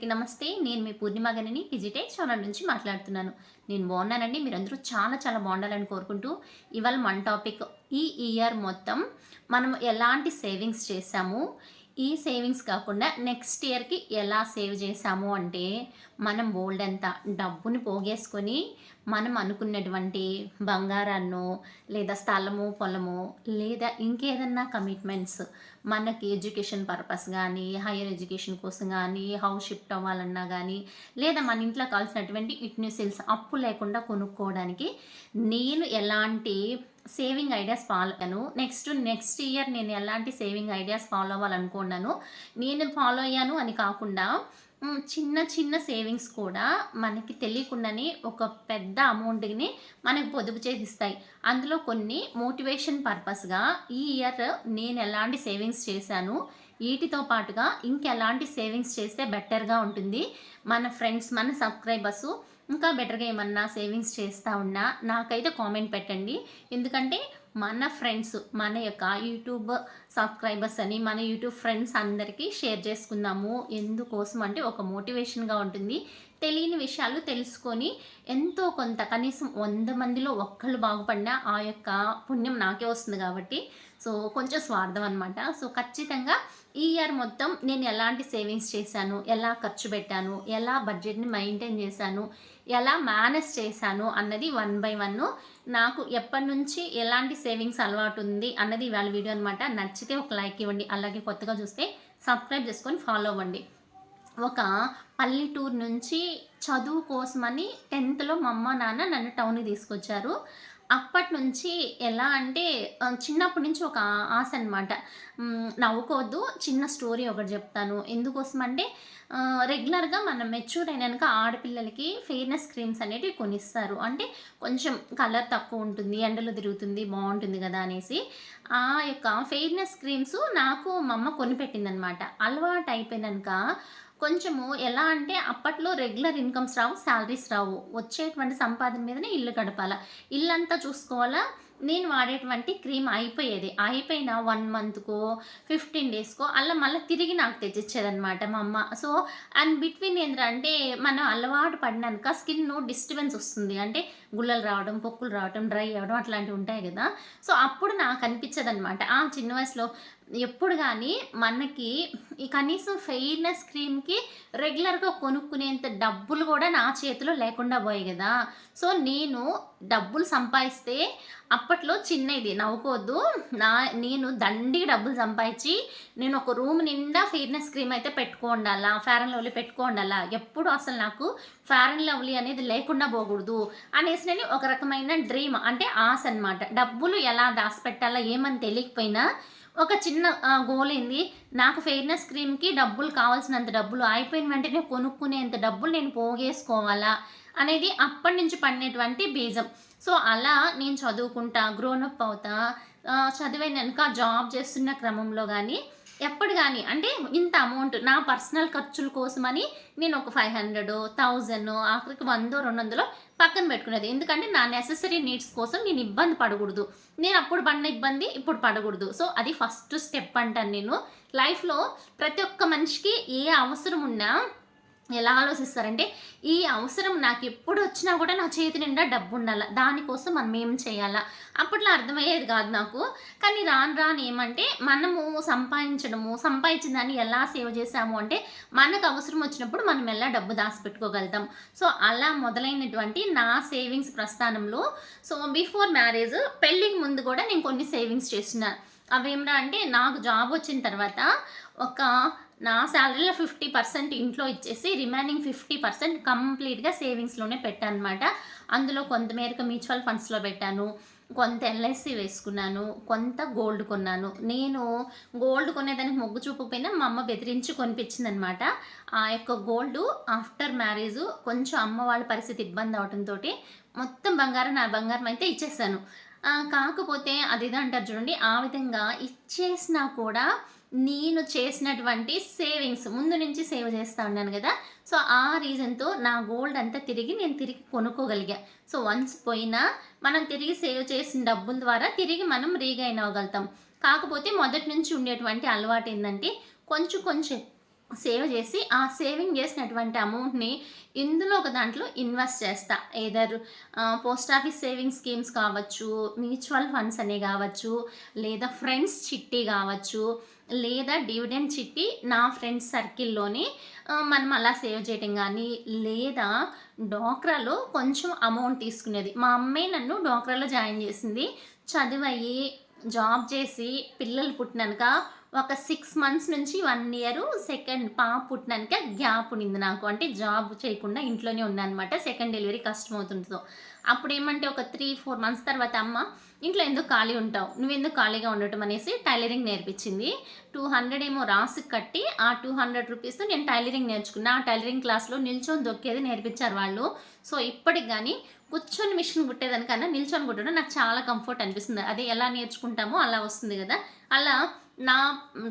అందరికీ నమస్తే. నేను మీ పూర్ణిమగనిని గనిని ఛానల్ నుంచి మాట్లాడుతున్నాను. నేను బాగున్నానండి. మీరందరూ చాలా చాలా బాగుండాలని కోరుకుంటూ ఇవాళ మన టాపిక్ ఈ ఇయర్ మొత్తం మనం ఎలాంటి సేవింగ్స్ చేసాము ఈ సేవింగ్స్ కాకుండా నెక్స్ట్ ఇయర్కి ఎలా సేవ్ చేసాము అంటే మనం బోల్డ్ అంత డబ్బుని పోగేసుకొని మనం అనుకున్నటువంటి బంగారాన్నో లేదా స్థలము పొలము లేదా ఇంకేదన్నా కమిట్మెంట్స్ మనకి ఎడ్యుకేషన్ పర్పస్ కానీ హైయర్ ఎడ్యుకేషన్ కోసం కానీ హౌస్ షిఫ్ట్ అవ్వాలన్నా కానీ లేదా మన ఇంట్లో కావాల్సినటువంటి యుటెన్సిల్స్ అప్పు లేకుండా కొనుక్కోవడానికి నేను ఎలాంటి సేవింగ్ ఐడియాస్ ఫాలో అయ్యాను నెక్స్ట్ నెక్స్ట్ ఇయర్ నేను ఎలాంటి సేవింగ్ ఐడియాస్ ఫాలో అవ్వాలనుకున్నాను? నేను ఫాలో అయ్యాను అని కాకుండా చిన్న చిన్న సేవింగ్స్ కూడా మనకి తెలియకుండానే ఒక పెద్ద అమౌంట్ని మనకు పొదుపు చేసిస్తాయి. అందులో కొన్ని మోటివేషన్ పర్పస్గా ఈ ఇయర్ నేను ఎలాంటి సేవింగ్స్ చేశాను? వీటితో పాటుగా ఇంకెలాంటి సేవింగ్స్ చేస్తే బెటర్గా ఉంటుంది? మన ఫ్రెండ్స్ మన సబ్స్క్రైబర్సు ఇంకా బెటర్గా ఏమన్నా సేవింగ్స్ చేస్తూ ఉన్నా నాకైతే కామెంట్ పెట్టండి. ఎందుకంటే మన ఫ్రెండ్స్ మన యొక్క యూట్యూబ్ సబ్స్క్రైబర్స్ అని మన యూట్యూబ్ ఫ్రెండ్స్ అందరికీ షేర్ చేసుకుందాము. ఎందుకోసం అంటే ఒక మోటివేషన్గా ఉంటుంది. తెలియని విషయాలు తెలుసుకొని ఎంతో కొంత కనీసం వంద మందిలో ఒక్కళ్ళు బాగుపడినా ఆ యొక్క పుణ్యం నాకే వస్తుంది కాబట్టి సో కొంచెం స్వార్థం అనమాట సో ఖచ్చితంగా ఈ ఇయర్ మొత్తం నేను ఎలాంటి సేవింగ్స్ చేశాను ఎలా ఖర్చు పెట్టాను ఎలా బడ్జెట్ని మెయింటైన్ చేశాను ఎలా మేనేజ్ చేశాను అన్నది వన్ బై వన్. నాకు ఎప్పటి నుంచి ఎలాంటి సేవింగ్స్ అలవాటు ఉంది అన్నది ఇవాళ వీడియో అనమాట నచ్చితే ఒక లైక్ ఇవ్వండి అలాగే కొత్తగా చూస్తే సబ్స్క్రైబ్ చేసుకొని ఫాలో అవ్వండి. ఒక పల్లెటూరు నుంచి చదువు కోసమని టెన్త్లో మా అమ్మ నాన్న నన్ను టౌన్కి తీసుకొచ్చారు. అప్పటి నుంచి ఎలా అంటే ఆ, చిన్నప్పటి నుంచి ఒక ఆశ అనమాట నవ్వుకోవద్దు చిన్న స్టోరీ ఒకటి చెప్తాను. ఎందుకోసం అంటే రెగ్యులర్గా మనం మెచ్యూర్ అయినాక ఆడపిల్లలకి ఫెయిర్నెస్ క్రీమ్స్ అనేటివి కొనిస్తారు. అంటే కొంచెం కలర్ తక్కువ ఉంటుంది ఎండలో తిరుగుతుంది బాగుంటుంది కదా అనేసి. ఆ యొక్క ఫెయిర్నెస్ క్రీమ్స్ నాకు మా అమ్మ కొనిపెట్టిందనమాట అలవాటు అయిపోయినాక కొంచెము ఎలా అంటే అప్పట్లో రెగ్యులర్ ఇన్కమ్స్ రావు శాలరీస్ రావు. వచ్చేటువంటి సంపాదన మీదనే ఇల్లు గడపాల. ఇల్లంతా చూసుకోవాలా? నేను వాడేటువంటి క్రీమ్ అయిపోయేది. అయిపోయిన వన్ మంత్కో ఫిఫ్టీన్ డేస్కో అలా మళ్ళీ తిరిగి నాకు తెచ్చిచ్చేదనమాట మా అమ్మ. సో అండ్ బిట్వీన్ ఏంటంటే మనం అలవాటు పడినాక స్కిన్ డిస్టర్బెన్స్ వస్తుంది. అంటే గుల్లలు రావడం పొక్కులు రావడం డ్రై అవ్వడం అట్లాంటివి ఉంటాయి కదా. సో అప్పుడు నాకు అనిపించదు అనమాట ఆ చిన్న వయసులో ఎప్పుడు కానీ మనకి ఈ కనీసం ఫెయిర్నెస్ క్రీమ్కి రెగ్యులర్గా కొనుక్కునేంత డబ్బులు కూడా నా చేతిలో లేకుండా పోయాయి కదా. సో నేను డబ్బులు సంపాదిస్తే అప్పట్లో చిన్న ఇది నవ్వుకోవద్దు. నా నేను దండిగా డబ్బులు సంపాదించి నేను ఒక రూమ్ నిండా ఫెయిర్నెస్ క్రీమ్ అయితే పెట్టుకోండాలా ఫేర్ అండ్ లవ్లీ పెట్టుకోండాలా ఎప్పుడు అసలు నాకు ఫేర్ అండ్ లవ్లీ అనేది లేకుండా పోకూడదు అనేసి నేను ఒక రకమైన డ్రీమ్ అంటే ఆశ అనమాట డబ్బులు ఎలా దాచిపెట్టాలా ఏమని తెలియకపోయినా ఒక చిన్న గోల్ ఏంది నాకు ఫెయిర్నెస్ క్రీమ్కి డబ్బులు కావాల్సినంత డబ్బులు అయిపోయిన వెంటనే కొనుక్కునేంత డబ్బులు నేను పోగేసుకోవాలా అనేది అప్పటి నుంచి పడినటువంటి బీజం. సో అలా నేను చదువుకుంటా గ్రోనప్ అవుతా చదివైనాక జాబ్ చేస్తున్న క్రమంలో కానీ ఎప్పుడు కానీ అంటే ఇంత అమౌంట్ నా పర్సనల్ ఖర్చుల కోసమని నేను ఒక ఫైవ్ హండ్రెడ్ థౌజండ్ ఆఖరికి వందో రెండు వందలో పక్కన పెట్టుకునేది. ఎందుకంటే నా నెససరీ నీడ్స్ కోసం నేను ఇబ్బంది పడకూడదు. నేను అప్పుడు పడిన ఇబ్బంది ఇప్పుడు పడకూడదు. సో అది ఫస్ట్ స్టెప్ అంటాను నేను. లైఫ్లో ప్రతి ఒక్క మనిషికి ఏ అవసరం ఉన్నా ఎలా ఆలోచిస్తారంటే ఈ అవసరం నాకు ఎప్పుడు వచ్చినా కూడా నా చేతి నిండా డబ్బు ఉండాలి దానికోసం మనం ఏం చేయాలా? అప్పట్లో అర్థమయ్యేది కాదు నాకు. కానీ రాను రాను ఏమంటే మనము సంపాదించడము సంపాదించిన దాన్ని ఎలా సేవ్ చేసాము అంటే మనకు అవసరం వచ్చినప్పుడు మనం ఎలా డబ్బు దాచిపెట్టుకోగలుగుతాం. సో అలా మొదలైనటువంటి నా సేవింగ్స్ ప్రస్థానంలో సో బిఫోర్ మ్యారేజ్ పెళ్ళికి ముందు కూడా నేను కొన్ని సేవింగ్స్ చేస్తున్నాను అవేమిరా అంటే నాకు జాబ్ వచ్చిన తర్వాత ఒక నా శాలరీలో ఫిఫ్టీ పర్సెంట్ ఇంట్లో ఇచ్చేసి రిమైనింగ్ ఫిఫ్టీ పర్సెంట్ కంప్లీట్గా సేవింగ్స్లోనే పెట్టాను అనమాట అందులో కొంతమేరకు మ్యూచువల్ ఫండ్స్లో పెట్టాను కొంత ఎల్ఐసి వేసుకున్నాను కొంత గోల్డ్ కొన్నాను. నేను గోల్డ్ కొనేదానికి మొగ్గు చూపకపోయినా మా అమ్మ బెదిరించి కొనిపించింది అనమాట ఆ యొక్క గోల్డ్ ఆఫ్టర్ మ్యారేజ్ కొంచెం అమ్మ వాళ్ళ పరిస్థితి ఇబ్బంది అవడంతో మొత్తం బంగారం నా బంగారం అయితే ఇచ్చేసాను. కాకపోతే అది ఇది అంటారు చూడండి ఆ విధంగా ఇచ్చేసినా కూడా నేను చేసినటువంటి సేవింగ్స్ ముందు నుంచి సేవ్ చేస్తూ ఉన్నాను కదా. సో ఆ రీజన్తో నా గోల్డ్ అంతా తిరిగి నేను తిరిగి కొనుక్కోగలిగా. సో వన్స్ పోయినా మనం తిరిగి సేవ్ చేసిన డబ్బుల ద్వారా తిరిగి మనం రీగైన్ అవ్వగలుగుతాం. కాకపోతే మొదటి నుంచి ఉండేటువంటి అలవాటు ఏంటంటే కొంచెం కొంచెం సేవ్ చేసి ఆ సేవింగ్ చేసినటువంటి అమౌంట్ని ఇందులో ఒక దాంట్లో ఇన్వెస్ట్ చేస్తా. Either post office saving schemes కావచ్చు మ్యూచువల్ ఫండ్స్ అనే కావచ్చు లేదా ఫ్రెండ్స్ చిట్టి కావచ్చు లేదా డివిడెండ్ చిట్టి నా ఫ్రెండ్స్ సర్కిల్లోనే మనం అలా సేవ్ చేయటం కానీ లేదా డోక్రాలో కొంచెం అమౌంట్ తీసుకునేది. మా అమ్మాయి నన్ను డోక్రాలో జాయిన్ చేసింది. చదివయ్యి జాబ్ చేసి పిల్లలు పుట్టినాక ఒక సిక్స్ మంత్స్ నుంచి వన్ ఇయర్ సెకండ్ పాప పుట్టినాక గ్యాప్ ఉండింది నాకు. అంటే జాబ్ చేయకుండా ఇంట్లోనే ఉన్నా అనమాట సెకండ్ డెలివరీ కష్టం అవుతుంటుందో. అప్పుడు ఏమంటే ఒక త్రీ ఫోర్ మంత్స్ తర్వాత అమ్మ ఇంట్లో ఎందుకు ఖాళీ ఉంటావు? నువ్వు ఎందుకు ఖాళీగా ఉండటం? అనేసి టైలరింగ్ నేర్పించింది. టూ హండ్రెడ్ ఏమో రాసి కట్టి ఆ టూ హండ్రెడ్ రూపీస్తో నేను టైలరింగ్ నేర్చుకున్నా. ఆ టైలరింగ్ క్లాస్లో నిల్చొని దొక్కేది నేర్పించారు వాళ్ళు. సో ఇప్పటికి కానీ కూర్చొని మిషన్ కుట్టేదానికన్నా నిల్చొని కుట్టడం నాకు చాలా కంఫర్ట్ అనిపిస్తుంది. అది ఎలా నేర్చుకుంటామో అలా వస్తుంది కదా. అలా నా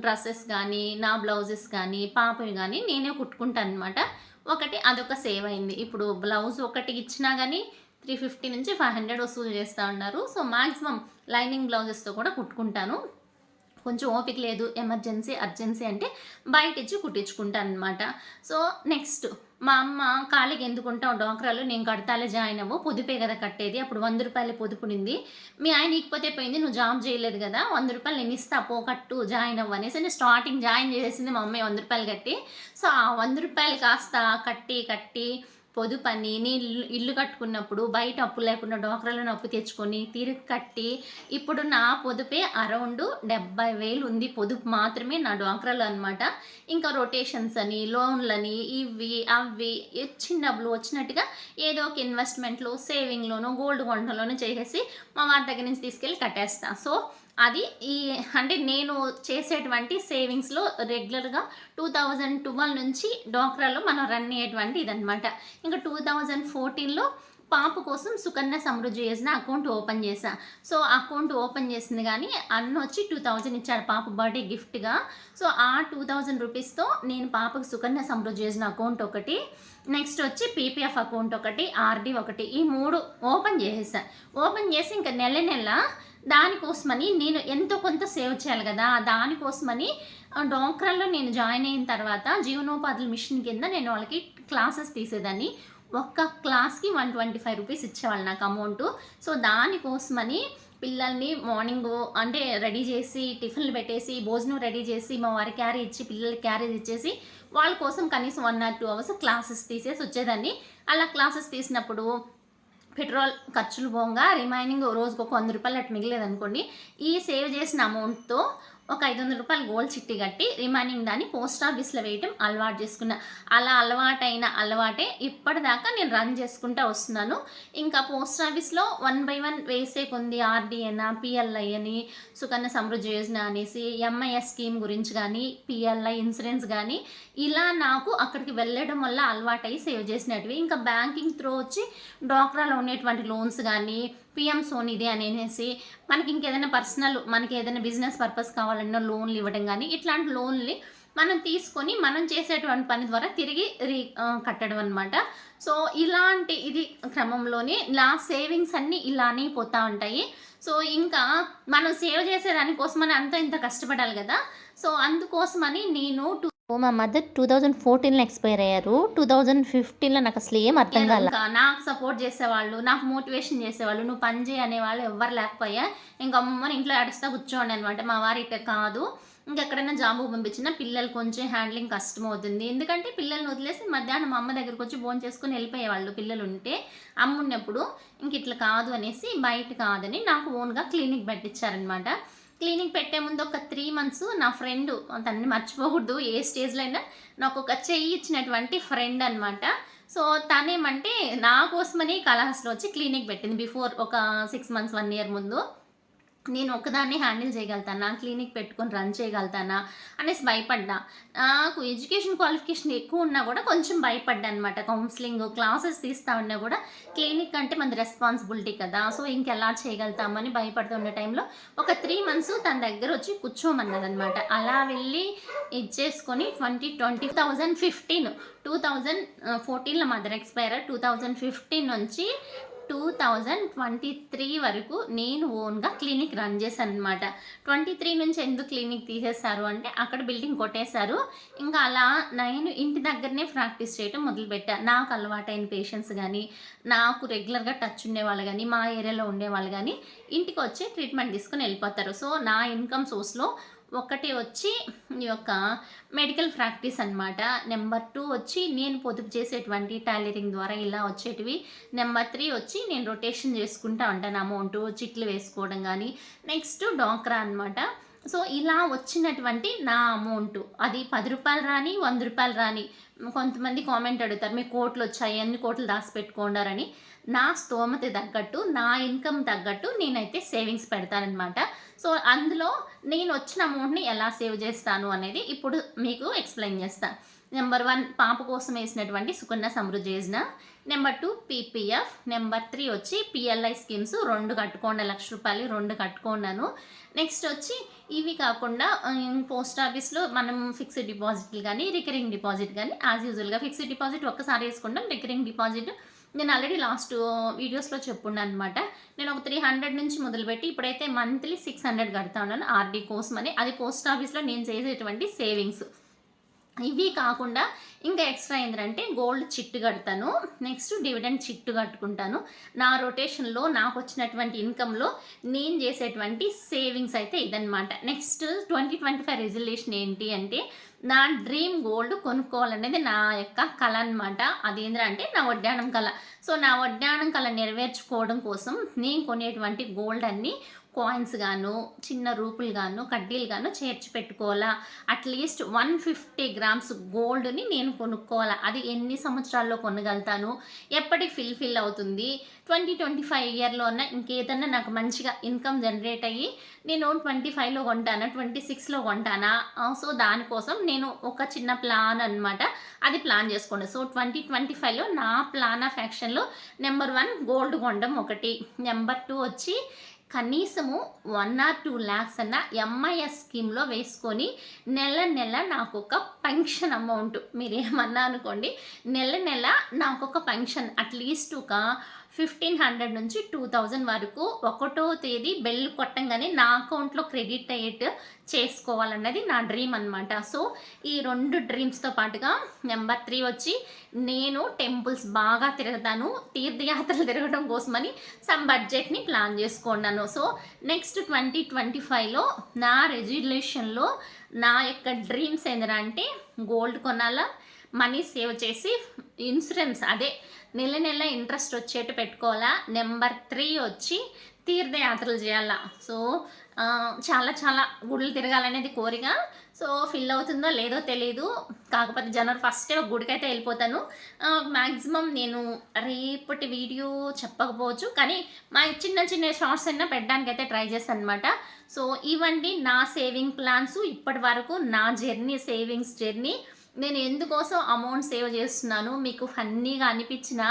డ్రెస్సెస్ కానీ నా బ్లౌజెస్ కానీ పాపవి కానీ నేనే కుట్టుకుంటాను అనమాట ఒకటి అదొక సేవ్ అయింది. ఇప్పుడు బ్లౌజ్ ఒకటి ఇచ్చినా కానీ త్రీ ఫిఫ్టీ నుంచి ఫైవ్ హండ్రెడ్ వసూలు చేస్తూ ఉన్నారు. సో మ్యాక్సిమం లైనింగ్ బ్లౌజెస్తో కూడా కుట్టుకుంటాను. కొంచెం ఓపిక లేదు ఎమర్జెన్సీ అర్జెన్సీ అంటే బయట ఇచ్చి కుట్టించుకుంటాను అనమాట సో నెక్స్ట్ మా అమ్మ ఖాళీగా ఎందుకుంటావు? డోక్రాలు నేను కడతాలే జాయిన్ అవ్వు. పొదుపే కదా కట్టేది. అప్పుడు వంద రూపాయలు పొదుపునింది. మీ ఆయన ఇకపోతే పోయింది నువ్వు జాబ్ చేయలేదు కదా. వంద రూపాయలు నేను ఇస్తా పో కట్టు జాయిన్ అవ్వు అనేసి నేను స్టార్టింగ్ జాయిన్ చేసింది మా అమ్మాయి వంద రూపాయలు కట్టి. సో ఆ వంద రూపాయలు కాస్త కట్టి కట్టి పొదుపు నేను ఇల్లు ఇల్లు కట్టుకున్నప్పుడు బయట అప్పు లేకుండా డోక్రాలను అప్పు తెచ్చుకొని తిరిగి కట్టి ఇప్పుడు నా పొదుపే అరౌండ్ డెబ్బై వేలు ఉంది. పొదుపు మాత్రమే నా డోక్రాలు అనమాట ఇంకా రొటేషన్స్ అని లోన్లని ఇవి అవి చిన్న డబ్బులు వచ్చినట్టుగా ఏదో ఒక ఇన్వెస్ట్మెంట్లో సేవింగ్లోనో గోల్డ్ కొండలోనో చేసేసి మా వారి దగ్గర నుంచి తీసుకెళ్ళి కట్టేస్తాను సో అది ఈ అంటే నేను చేసేటువంటి సేవింగ్స్లో రెగ్యులర్గా టూ థౌజండ్ ట్వెల్వ్ నుంచి డోక్రాలో మనం రన్ అయ్యేటువంటి ఇదనమాట ఇంకా టూ థౌజండ్ ఫోర్టీన్లో పాప కోసం సుకన్య సమృద్ధి చేసిన అకౌంట్ ఓపెన్ చేశా. సో అకౌంట్ ఓపెన్ చేసింది కానీ అన్న వచ్చి టూ థౌజండ్ ఇచ్చాడు పాప బర్త్డే గిఫ్ట్గా. సో ఆ టూ థౌజండ్ రూపీస్తో నేను పాపకు సుకన్య సమృద్ధి చేసిన అకౌంట్ ఒకటి నెక్స్ట్ వచ్చి పీపీఎఫ్ అకౌంట్ ఒకటి ఆర్డీ ఒకటి ఈ మూడు ఓపెన్ చేసేసా ఓపెన్ చేసి ఇంకా నెల నెల దానికోసమని నేను ఎంతో కొంత సేవ్ చేయాలి కదా దానికోసమని డోక్రాల్లో నేను జాయిన్ అయిన తర్వాత జీవనోపాధుల మిషన్ కింద నేను వాళ్ళకి క్లాసెస్ తీసేదాన్ని. ఒక్క క్లాస్కి వన్ ట్వంటీ ఫైవ్ రూపీస్ ఇచ్చేవాళ్ళు నాకు అమౌంట్. సో దానికోసమని పిల్లల్ని మార్నింగ్ అంటే రెడీ చేసి టిఫిన్లు పెట్టేసి భోజనం రెడీ చేసి మా వారి క్యారీ ఇచ్చి పిల్లలకి క్యారేజ్ ఇచ్చేసి వాళ్ళ కోసం కనీసం one or two hours classes తీసేసి వచ్చేదాన్ని. అలా క్లాసెస్ తీసినప్పుడు పెట్రోల్ ఖర్చులు పోగా రిమైనింగ్ రోజుకు ఒక వంద రూపాయలు అటు మిగిలేదు అనుకోండి ఈ సేవ్ చేసిన అమౌంట్తో ఒక ఐదు వందల రూపాయలు గోల్డ్ చిట్టి కట్టి రిమైనింగ్ దాన్ని పోస్ట్ ఆఫీస్లో వేయటం అలవాటు చేసుకున్నా. అలా అలవాటైన అలవాటే ఇప్పటిదాకా నేను రన్ చేసుకుంటూ వస్తున్నాను. ఇంకా పోస్ట్ ఆఫీస్లో వన్ బై వన్ వేసే కొంది ఆర్డీఎనా పిఎల్ఐ అని సుకన్య సమృద్ధి యోజన అనేసి ఎంఐఎస్ స్కీమ్ గురించి కానీ పిఎల్ఐ ఇన్సూరెన్స్ కానీ ఇలా నాకు అక్కడికి వెళ్ళడం వల్ల అలవాటై సేవ్ చేసినటివి. ఇంకా బ్యాంకింగ్ త్రో వచ్చి డ్వాక్రాలో ఉండేటువంటి లోన్స్ కానీ పిఎం సోనిది అనేసి మనకి ఇంకేదైనా పర్సనల్ మనకి ఏదైనా బిజినెస్ పర్పస్ కావాలన్నా లోన్లు ఇవ్వడం కానీ ఇట్లాంటి లోన్లు మనం తీసుకొని మనం చేసేటువంటి పని ద్వారా తిరిగి రీ కట్టడం అనమాట సో ఇలాంటి ఇది క్రమంలోనే నా సేవింగ్స్ అన్నీ ఇలానే పోతూ ఉంటాయి. సో ఇంకా మనం సేవ్ చేసేదానికోసమని అంత ఇంత కష్టపడాలి కదా. సో అందుకోసమని నేను టూ మా మదర్ టూ థౌజండ్ ఫోర్టీన్లో ఎక్స్పైర్ అయ్యారు. టూ థౌజండ్ ఫిఫ్టీన్లో నాకు అసలు ఏం అర్థం ఇంకా నాకు సపోర్ట్ చేసేవాళ్ళు నాకు మోటివేషన్ చేసేవాళ్ళు నువ్వు పని చేయి అనేవాళ్ళు ఎవ్వరు లేకపోయా. ఇంకా అమ్మని ఇంట్లో అడుస్తా కూర్చోండి అనమాట మా వారి ఇట్ట కాదు. ఇంకెక్కడైనా జాబు పంపించినా పిల్లలు కొంచెం హ్యాండ్లింగ్ కష్టం అవుతుంది ఎందుకంటే పిల్లల్ని వదిలేసి మధ్యాహ్నం అమ్మ దగ్గరకు వచ్చి భోజనం చేసుకుని వెళ్ళిపోయేవాళ్ళు పిల్లలు ఉంటే అమ్మ ఉన్నప్పుడు ఇంక ఇట్లా కాదు అనేసి బయట కాదని నాకు ఓన్గా క్లినిక్ పెట్టించారనమాట క్లీనింగ్ పెట్టే ముందు ఒక త్రీ మంత్స్ నా ఫ్రెండ్ తనని మర్చిపోకూడదు ఏ స్టేజ్లో అయినా నాకు ఒక చెయ్యి ఇచ్చినటువంటి ఫ్రెండ్ అనమాట సో తనేమంటే నా కోసమని కళాహస్లో వచ్చి క్లినిక్ పెట్టింది. బిఫోర్ ఒక సిక్స్ మంత్స్ వన్ ఇయర్ ముందు. నేను ఒకదాన్ని హ్యాండిల్ చేయగలుగుతానా? క్లినిక్ పెట్టుకొని రన్ చేయగలుగుతానా? అనేసి భయపడ్డా. నాకు ఎడ్యుకేషన్ క్వాలిఫికేషన్ ఎక్కువ ఉన్నా కూడా కొంచెం భయపడ్డా అనమాట కౌన్సిలింగ్ క్లాసెస్ తీస్తా ఉన్నా కూడా క్లినిక్ అంటే మనది రెస్పాన్సిబిలిటీ కదా. సో ఇంకెలా చేయగలుగుతామని భయపడుతున్న టైంలో ఒక త్రీ మంత్స్ తన దగ్గర వచ్చి కూర్చోమన్నదనమాట అలా వెళ్ళి ఇచ్చేసుకొని twenty twenty thousand fifteen two thousand ఫోర్టీన్లో mother expire two thousand fifteen నుంచి టూ థౌజండ్ ట్వంటీ త్రీ వరకు నేను ఓన్గా క్లినిక్ రన్ చేశాను అనమాట ట్వంటీ త్రీ నుంచి ఎందుకు క్లినిక్ తీసేశారు అంటే అక్కడ బిల్డింగ్ కొట్టేశారు. ఇంకా అలా నేను ఇంటి దగ్గరనే ప్రాక్టీస్ చేయడం మొదలుపెట్టాను నాకు అలవాటైన పేషెంట్స్ కానీ నాకు రెగ్యులర్గా టచ్ ఉండేవాళ్ళు కానీ మా ఏరియాలో ఉండేవాళ్ళు కానీ ఇంటికి వచ్చి ట్రీట్మెంట్ తీసుకుని వెళ్ళిపోతారు. సో నా ఇన్కమ్ సోర్స్లో ఒకటి వచ్చి ఈ యొక్క మెడికల్ ప్రాక్టీస్ అన్నమాట. నెంబర్ టూ వచ్చి నేను పొదుపు చేసేటువంటి టైలరింగ్ ద్వారా ఇలా వచ్చేటివి. నెంబర్ త్రీ వచ్చి నేను రొటేషన్ చేసుకుంటా ఉంటాను అమౌంట్ చిట్లు వేసుకోవడం కానీ నెక్స్ట్ డాక్రా అన్నమాట. సో ఇలా వచ్చినటువంటి నా అమౌంట్ అది పది రూపాయలు రాని వంద రూపాయలు రాని. కొంతమంది కామెంట్ అడుగుతారు మీ కోట్లు వచ్చాయి అన్ని కోట్లు దాచిపెట్టుకోండారని నా స్తోమత తగ్గట్టు నా ఇన్కమ్ తగ్గట్టు నేనైతే సేవింగ్స్ పెడతానమాట సో అందులో నేను వచ్చిన అమౌంట్ని ఎలా సేవ్ చేస్తాను అనేది ఇప్పుడు మీకు ఎక్స్ప్లెయిన్ చేస్తాను నెంబర్ వన్ పాప కోసం వేసినటువంటి Sukanya Samriddhi Yojana. Number two PPF. Number three వచ్చి పిఎల్ఐ స్కీమ్స్ రెండు కట్టుకోండి లక్ష రూపాయలు రెండు కట్టుకున్నాను. నెక్స్ట్ వచ్చి ఇవి కాకుండా పోస్ట్ ఆఫీస్లో మనం ఫిక్స్డ్ డిపాజిట్లు కానీ రికరింగ్ డిపాజిట్ కానీ యాజ్ యూజువల్గా ఫిక్స్డ్ డిపాజిట్ ఒక్కసారి వేసుకుంటాం రికరింగ్ డిపాజిట్ నేను ఆల్రెడీ లాస్ట్ వీడియోస్లో చెప్పున్నాను అనమాట నేను ఒక త్రీ హండ్రెడ్ నుంచి మొదలుపెట్టి ఇప్పుడైతే మంత్లీ సిక్స్ హండ్రెడ్ కడతా ఉన్నాను. ఆర్డీ కోసం అని అది పోస్ట్ ఆఫీస్లో నేను చేసేటువంటి సేవింగ్స్ ఇవి కాకుండా ఇంకా ఎక్స్ట్రా ఏంటంటే గోల్డ్ చిట్టు కడతాను. నెక్స్ట్ డివిడెండ్ చిట్టు కట్టుకుంటాను. నా రొటేషన్లో నాకు వచ్చినటువంటి ఇన్కంలో నేను చేసేటువంటి సేవింగ్స్ అయితే ఇదనమాట next twenty twenty five resolution ఏంటి అంటే నా డ్రీమ్ గోల్డ్ కొనుక్కోవాలనేది నా యొక్క కళ అనమాట అదేంటంటే నా వడ్డాణం కళ. సో నా వడ్డాణం కళ నెరవేర్చుకోవడం కోసం నేను కొనేటువంటి గోల్డ్ అన్నీ కాయిన్స్ గాను చిన్న రూపులు గాను కడ్డీలు గాను చేర్చి పెట్టుకోవాలా? At least one fifty grams గోల్డ్ని నేను కొనుక్కోవాలా? అది ఎన్ని సంవత్సరాల్లో కొనగలుగుతాను? ఎప్పటికి ఫిల్ ఫిల్ అవుతుంది? ట్వంటీ ట్వంటీ ఫైవ్ ఇయర్లో ఉన్న ఇంకేదన్నా నాకు మంచిగా ఇన్కమ్ జనరేట్ అయ్యి నేను ట్వంటీ ఫైవ్లో కొంటానా? ట్వంటీ సిక్స్లో కొంటానా? సో దానికోసం నేను ఒక చిన్న ప్లాన్ అనమాట అది ప్లాన్ చేసుకోండి. సో ట్వంటీ ట్వంటీ ఫైవ్లో నా ప్లాన్ ఆఫ్ యాక్షన్లో నెంబర్ వన్ గోల్డ్ కొండం ఒకటి. నెంబర్ టూ వచ్చి కనీసము వన్ ఆర్ టూ ల్యాక్స్ అన్న ఎంఐఎస్ స్కీమ్లో వేసుకొని నెల నెల నాకు ఒక పెన్షన్ అమౌంట్ మీరు ఏమన్నా అనుకోండి నెల నెల నాకు ఒక పెన్షన్ అట్లీస్ట్ ఒక ఫిఫ్టీన్ హండ్రెడ్ నుంచి టూ థౌజండ్ వరకు ఒకటో తేదీ బెల్ కొట్టంగానే నా అకౌంట్లో క్రెడిట్ అయ్యేట్ చేసుకోవాలన్నది నా డ్రీమ్ అనమాట సో ఈ రెండు డ్రీమ్స్తో పాటుగా నెంబర్ త్రీ వచ్చి నేను టెంపుల్స్ బాగా తిరుగుతాను తీర్థయాత్రలు తిరగడం కోసమని సమ్ బడ్జెట్ని ప్లాన్ చేసుకున్నాను. సో నెక్స్ట్ ట్వంటీ ట్వంటీ ఫైవ్లో నా రెజ్యులేషన్లో నా యొక్క డ్రీమ్స్ ఏంటంటే గోల్డ్ కొనాలా మనీ సేవ్ చేసి ఇన్సూరెన్స్ అదే నెల నెల ఇంట్రెస్ట్ వచ్చేట్టు పెట్టుకోవాలా? నెంబర్ త్రీ వచ్చి తీర్థయాత్రలు చేయాలా? సో చాలా చాలా గుడులు తిరగాలనేది కోరిక. సో ఫిల్ అవుతుందో లేదో తెలియదు కాకపోతే జనవరి ఫస్టే ఒక గుడికైతే వెళ్ళిపోతాను. మ్యాక్సిమం నేను రేపటి వీడియో చెప్పకపోవచ్చు. కానీ మా చిన్న చిన్న షార్ట్స్ అయినా పెట్టడానికి అయితే ట్రై చేస్తాను అనమాట సో ఇవండి నా సేవింగ్ ప్లాన్స్. ఇప్పటి వరకు నా జర్నీ సేవింగ్స్ జర్నీ. నేను ఎందుకోసం అమౌంట్ సేవ్ చేస్తున్నాను? మీకు ఫన్నీగా అనిపించిన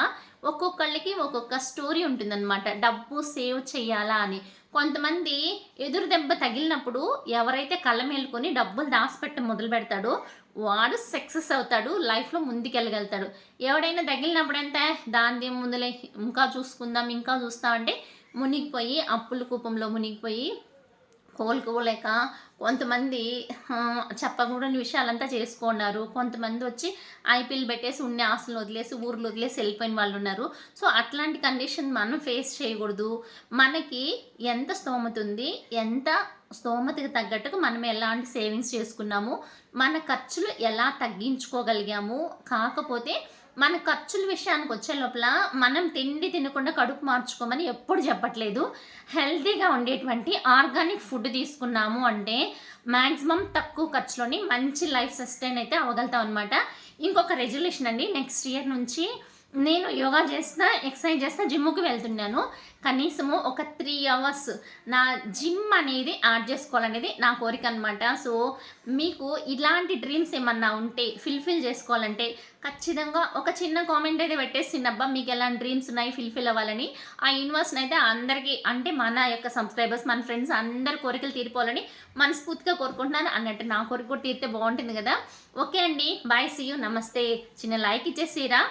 ఒక్కొక్కళ్ళకి ఒక్కొక్క స్టోరీ ఉంటుందన్నమాట. డబ్బు సేవ్ చేయాలా అని. కొంతమంది ఎదురు దెబ్బ తగిలినప్పుడు ఎవరైతే కళ్ళ మేలుకొని డబ్బులు దాచిపెట్ట మొదలు పెడతాడో వాడు సక్సెస్ అవుతాడు లైఫ్లో ముందుకెళ్ళగలుగుతాడు. ఎవడైనా తగిలినప్పుడు ఎంత? దాని ముందులే ఇంకా చూసుకుందాం ఇంకా చూస్తామంటే మునిగిపోయి అప్పుల కూపంలో మునిగిపోయి కోలుకోలేక కొంతమంది చెప్పకూడని విషయాలంతా చేసుకున్నారు. కొంతమంది వచ్చి ఐపీఎల్ పెట్టేసి ఉండే ఆశలు వదిలేసి ఊర్లు వదిలేసి వెళ్ళిపోయిన వాళ్ళు ఉన్నారు. సో అట్లాంటి కండిషన్ మనం ఫేస్ చేయకూడదు. మనకి ఎంత స్తోమత ఉంది ఎంత స్తోమతకి తగ్గట్టుగా మనం ఎలాంటి సేవింగ్స్ చేసుకున్నాము మన ఖర్చులు ఎలా తగ్గించుకోగలిగాము కాకపోతే మన ఖర్చుల విషయానికి వచ్చే లోపల మనం తిండి తినకుండా కడుపు మార్చుకోమని ఎప్పుడు చెప్పట్లేదు. హెల్తీగా ఉండేటువంటి ఆర్గానిక్ ఫుడ్ తీసుకున్నాము అంటే మ్యాక్సిమం తక్కువ ఖర్చులోని మంచి లైఫ్ సస్టైన్ అయితే అవ్వగలుగుతాం అనమాట ఇంకొక రెజల్యూషన్ అండి నెక్స్ట్ ఇయర్ నుంచి నేను యోగా చేస్తా ఎక్సర్సైజ్ చేస్తా జిమ్కి వెళ్తున్నాను. కనీసము ఒక త్రీ అవర్స్ నా జిమ్ అనేది యాడ్ చేసుకోవాలనేది నా కోరిక అనమాట సో మీకు ఇలాంటి డ్రీమ్స్ ఏమన్నా ఉంటే ఫిల్ఫిల్ చేసుకోవాలంటే ఖచ్చితంగా ఒక చిన్న కామెంట్ అయితే పెట్టేసిండబ్బా మీకు ఎలాంటి డ్రీమ్స్ ఉన్నాయి ఫిల్ఫిల్ అవ్వాలని. ఆ యూనివర్స్ని అయితే అందరికీ అంటే మన యొక్క సబ్స్క్రైబర్స్ మన ఫ్రెండ్స్ అందరి కోరికలు తీరిపోవాలని మనస్ఫూర్తిగా కోరుకుంటున్నాను అన్నట్టు నా కోరిక కూడా తీరితే బాగుంటుంది కదా. ఓకే అండి బాయ్ సీ యూ నమస్తే. చిన్న లైక్ ఇచ్చేసిరా.